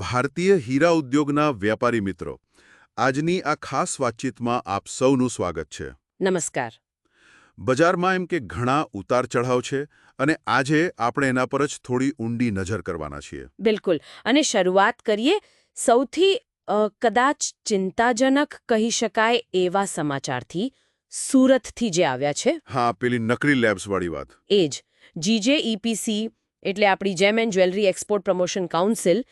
ભારતીય હીરા ઉદ્યોગના વ્યાપારી મિત્રો આજની આ ખાસ વાતચીતમાં આપ સૌનું સ્વાગત છે. નમસ્કાર. બજારમાં એમ કે ઘણા ઉતાર ચઢાવ છે અને આજે આપણે એના પર જ થોડી ઊંડી નજર કરવાના છીએ. બિલકુલ. અને શરૂઆત કરીએ સૌથી કદાચ ચિંતાજનક કહી શકાય એવા સમાચારથી સુરતથી જે આવ્યા છે. હા પેલી નકલી લેબ્સવાળી વાત. એ જ. જીજેઈપીસી એટલે આપણી gem and jewellery export promotion council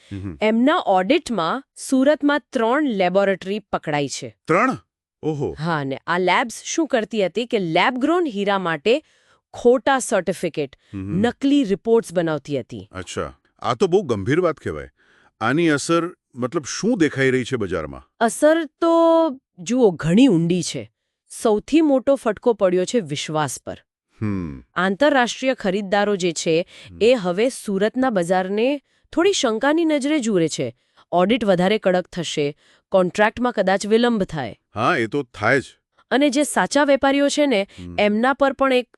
એમના ઓડિટમાં સુરતમાં ત્રણ લેબોરેટરી પકડાઈ છે. ત્રણ? ઓહો. હા ને આ લેબ્સ શું કરતી હતી કે લેબ ગ્રોન હીરા માટે ખોટા સર્ટિફિકેટ નકલી રિપોર્ટ્સ બનાવતી હતી. અચ્છા. આ તો બહુ ગંભીર વાત કહેવાય. આની અસર મતલબ શું દેખાઈ રહી છે બજારમાં? અસર તો જુઓ ઘણી ઊંડી છે. સૌથી મોટો ફટકો પડ્યો છે વિશ્વાસ પર. આંતરરાષ્ટ્રીય ખરીદદારો જે છે એ હવે સુરતના બજારને થોડી શંકાની નજરે જુએ છે. ઓડિટ વધારે કડક થશે કોન્ટ્રાક્ટમાં કદાચ વિલંબ થાય. હા એ તો થાય જ. અને જે સાચા વેપારીઓ છે ને એમના પર પણ એક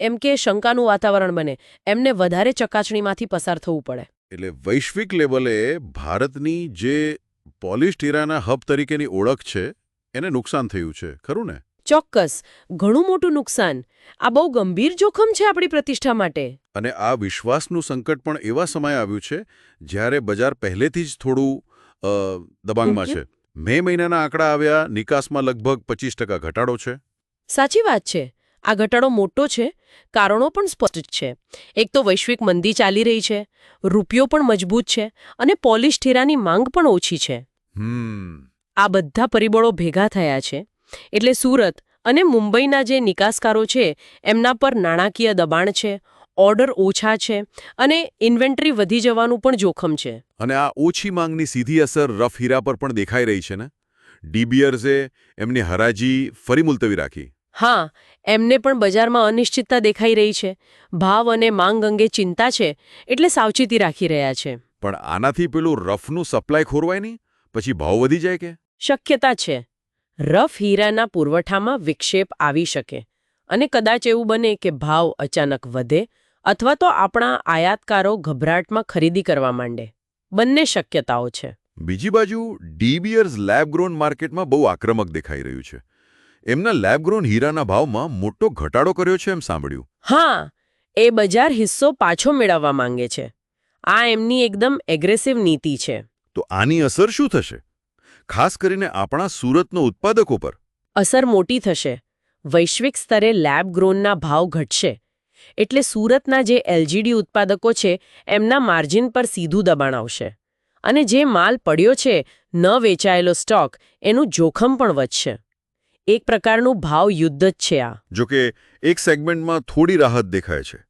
એમ કે શંકાનું વાતાવરણ બને. એમને વધારે ચકાસણીમાંથી પસાર થવું પડે. એટલે વૈશ્વિક લેવલે ભારતની જે પોલિસ્ટ હીરાના હબ તરીકેની ઓળખ છે એને નુકસાન થયું છે ખરું ને? ચોક્કસ ઘણું મોટું નુકસાન. આ બહુ ગંભીર જોખમ છે આપણી પ્રતિષ્ઠા માટે. અને આ વિશ્વાસનું સંકટ પણ એવા સમયે આવ્યું છે જ્યારે બજાર પહેલેથી જ થોડું દબાણમાં છે. મે મહિનાના આંકડા આવ્યા નિકાસમાં લગભગ પચીસ ઘટાડો છે. સાચી વાત છે. આ ઘટાડો મોટો છે કારણો પણ સ્પષ્ટ છે. એક તો વૈશ્વિક મંદી ચાલી રહી છે રૂપિયો પણ મજબૂત છે અને પોલિશ હીરાની માંગ પણ ઓછી છે. હમ. આ બધા પરિબળો ભેગા થયા છે. એટલે સુરત અને મુંબઈના જે નિકાસકારો છે એમના પર નાણાકીય દબાણ છે ઓર્ડર ઓછા છે અને ઇન્વેન્ટરી વધી જવાનું પણ જોખમ છે. અને આ ઓછી માંગની સીધી અસર રફ હીરા પર પણ દેખાઈ રહી છે ને? ડીબીયર્સે એમની હરાજી ફરી મુલતવી રાખી. હા એમને પણ બજારમાં અનિશ્ચિતતા દેખાઈ રહી છે. ભાવ અને માંગ અંગે ચિંતા છે એટલે સાવચેતી રાખી રહ્યા છે. પણ આનાથી પેલું રફનું સપ્લાય ખોરવાય નહીં? પછી ભાવ વધી જાય કે? શક્યતા છે. રફ હીરાના પુરવઠામાં વિક્ષેપ આવી શકે અને કદાચ એવું બને કે ભાવ અચાનક વધે અથવા તો આપણા આયાતકારો ગભરાટમાં ખરીદી કરવા માંડે. બંને શક્યતાઓ છે. બીજી બાજુ ડીબીયર્સ લેબગ્રોન માર્કેટમાં બહુ આક્રમક દેખાઈ રહ્યું છે. એમના લેબગ્રોન હીરાના ભાવમાં મોટો ઘટાડો કર્યો છે એમ સાંભળ્યું. હા એ બજાર હિસ્સો પાછો મેળવવા માંગે છે. આ એમની એકદમ એગ્રેસિવ નીતિ છે. તો આની અસર શું થશે? ખાસ કરીને આપણા સુરતનો ઉત્પાદકો પર અસર મોટી થશે. વૈશ્વિક સ્તરે લેબ ગ્રોનના ભાવ ઘટશે. એટલે સુરતના જે એલજીડી ઉત્પાદકો છે એમના માર્જિન પર સીધું દબાણ આવશે. અને જે માલ પડ્યો છે ન વેચાયેલો સ્ટોક એનું જોખમ પણ વધશે. એક પ્રકારનું ભાવ યુદ્ધ જ છે આ. જોકે એક સેગમેન્ટમાં થોડી રાહત દેખાય છે.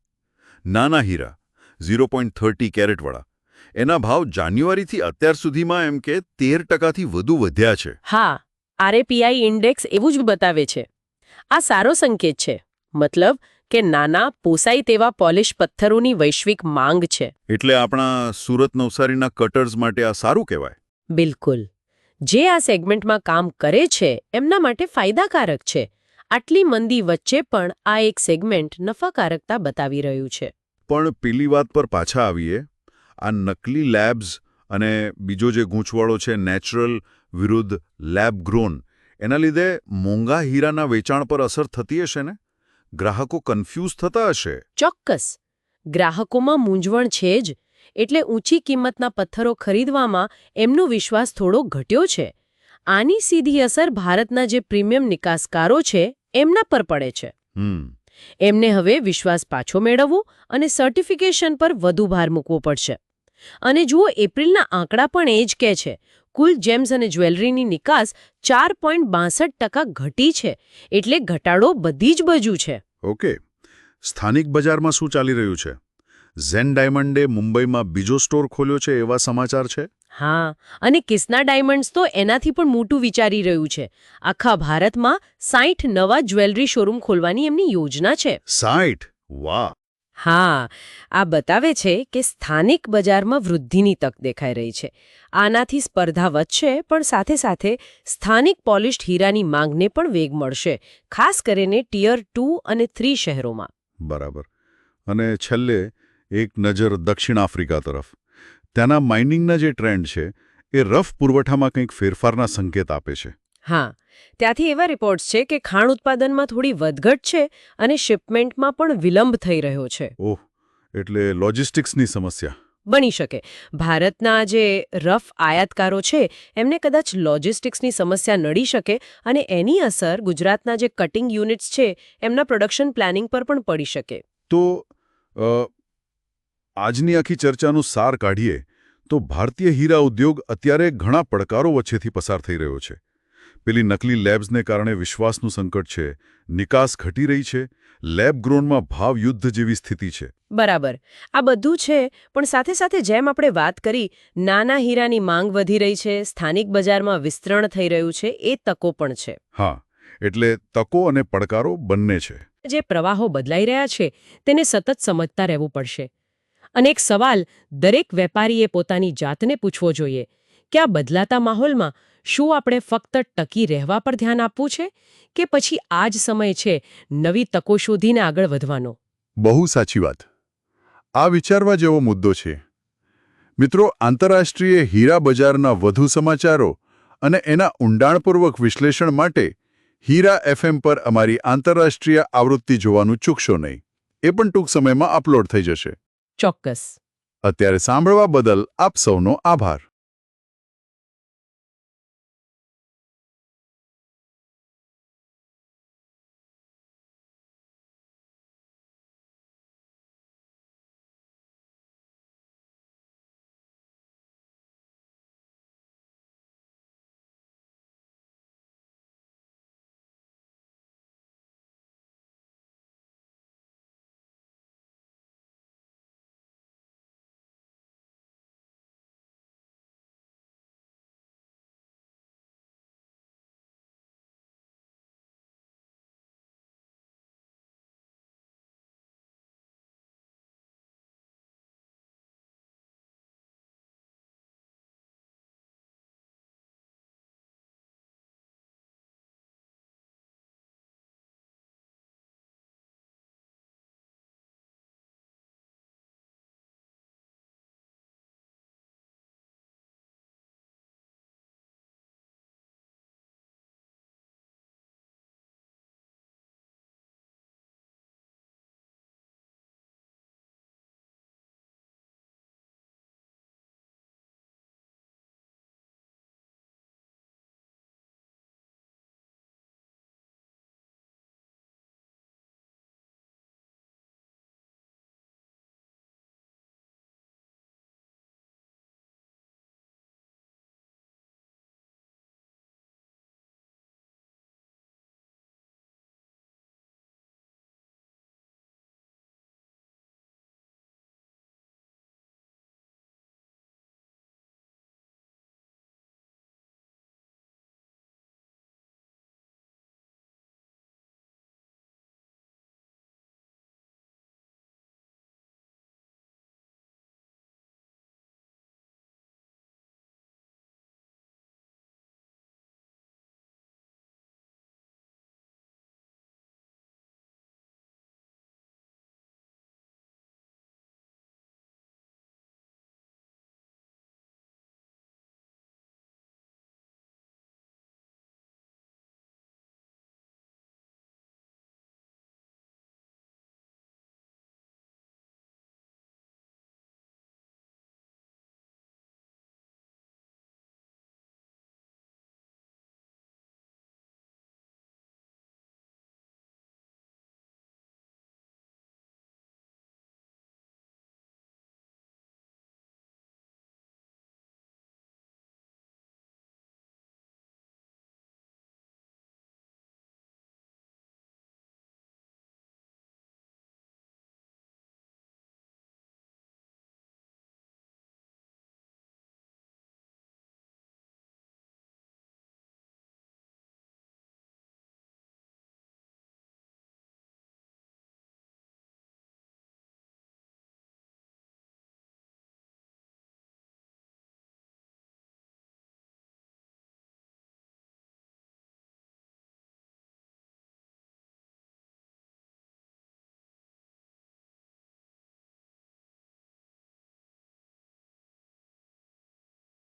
નાના હીરા ઝીરો પોઈન્ટ થર્ટી કેરેટવાળા. એના ભાવ જાન્યુઆરીથી અત્યાર સુધીમાં એમ કે તેર ટકાથી વધુ વધ્યા છે. હા આરએપીઆઈ ઇન્ડેક્સ એવું જ બતાવે છે. આ સારો સંકેત છે. મતલબ કે નાના પોસાય તેવા પોલિશ પથ્થરોની વૈશ્વિક માંગ છે. એટલે આપણા સુરત નવસારીના કટર્સ માટે આ સારું કહેવાય? બિલકુલ. જે આ સેગમેન્ટમાં કામ કરે છે એમના માટે ફાયદાકારક છે. આટલી મંદી વચ્ચે પણ આ એક સેગમેન્ટ નફાકારકતા બતાવી રહ્યું છે. પણ પેલી વાત પર પાછા આવીએ. આ નકલી લેબ્સ અને બીજો જે ગૂંચવાળો છે નેચરલ વિરુદ્ધ લેબ ગ્રોન એના લીધે મોંઘા હીરાના વેચાણ પર અસર થતી હશે ને? ગ્રાહકો કન્ફ્યુઝ થતા હશે. ચોક્કસ. ગ્રાહકોમાં મૂંઝવણ છે જ એટલે ઊંચી કિંમતના પથ્થરો ખરીદવામાં એમનો વિશ્વાસ થોડો ઘટ્યો છે. આની સીધી અસર ભારતના જે પ્રીમિયમ નિકાસકારો છે એમના પર પડે છે. એમને હવે વિશ્વાસ પાછો મેળવવો અને સર્ટિફિકેશન પર વધુ ભાર મૂકવો પડશે. અને જુઓ એપ્રિલના આંકડા પણ એ જ કહે છે. કુલ જેમ્સ અને જ્વેલરીની નિકાસ ચાર પોઈન્ટ બાસઠ ટકા ઘટી છે એટલે ઘટાડો બધી જ બાજુ છે. ઓકે. સ્થાનિક બજારમાં શું ચાલી રહ્યું છે? ઝેન ડાયમંડે મુંબઈમાં બીજો સ્ટોર ખોલ્યો છે એવા સમાચાર છે? હા અને કિસના ડાયમંડ્સ તો એનાથી પણ મોટું વિચારી રહ્યું છે. આખા ભારતમાં સાઠ નવા જ્વેલરી શોરૂમ ખોલવાની એમની યોજના છે. સાઠ વાહ! હા, આ બતાવે છે કે સ્થાનિક બજારમાં વૃદ્ધિની તક દેખાઈ રહી છે. આનાથી સ્પર્ધા વધશે, પણ સાથે સાથે સ્થાનિક પોલિશ્ડ હીરાની માંગને પણ વેગ મળશે, ખાસ કરીને ટિયર ટુ અને થ્રી શહેરોમાં. બરાબર. અને છેલ્લે એક નજર દક્ષિણ આફ્રિકા તરફ. ત્યાંના માઇનિંગના જે ટ્રેન્ડ છે, એ રફ પુરવઠામાં કંઈક ફેરફારના સંકેત આપે છે. હા ત્યાંથી એવા રિપોર્ટ્સ છે કે ખાણ ઉત્પાદનમાં થોડી વધઘટ છે અને શિપમેન્ટમાં પણ વિલંબ થઈ રહ્યો છે. ઓહ એટલે લોજિસ્ટિક્સની સમસ્યા. બની શકે. ભારતના જે રફ આયાતકારો છે એમને કદાચ લોજિસ્ટિક્સની સમસ્યા નડી શકે અને એની અસર ગુજરાતના જે કટિંગ યુનિટ્સ છે એમના પ્રોડક્શન પ્લાનિંગ પર પણ પડી શકે. તો આજની આખી ચર્ચાનું સાર કાઢીએ તો ભારતીય હીરા ઉદ્યોગ અત્યારે ઘણા પડકારો વચ્ચેથી પસાર થઈ રહ્યો છે. પેલી નકલી લેબ્સને કારણે વિશ્વાસનું સંકટ છે. નિકાસ ઘટી રહી છે. લેબ ગ્રોનમાં ભાવ યુદ્ધ જેવી સ્થિતિ છે. બરાબર. આ બધું છે પણ સાથે સાથે જેમ આપણે વાત કરી નાના હીરાની માંગ વધી રહી છે સ્થાનિક બજારમાં વિસ્તરણ થઈ રહ્યું છે એ તકો પણ છે. હા એટલે તકો અને પડકારો બંને છે. જે પ્રવાહો બદલાઈ રહ્યા છે તેને સતત સમજતા રહેવું પડશે. અને એક સવાલ દરેક વેપારીએ પોતાની જાતને પૂછવો જોઈએ. કે આ બદલાતા માહોલમાં શું આપણે ફક્ત ટકી રહેવા પર ધ્યાન આપવું છે કે પછી આ જ સમય છે નવી તકો શોધીને આગળ વધવાનો? બહુ સાચી વાત. આ વિચારવા જેવો મુદ્દો છે. મિત્રો આંતરરાષ્ટ્રીય હીરા બજારના વધુ સમાચારો અને એના ઊંડાણપૂર્વક વિશ્લેષણ માટે હીરા એફએમ પર અમારી આંતરરાષ્ટ્રીય આવૃત્તિ જોવાનું ચૂકશો નહીં. એ પણ ટૂંક સમયમાં અપલોડ થઈ જશે. ચોક્કસ. અત્યારે સાંભળવા બદલ આપ સૌનો આભાર.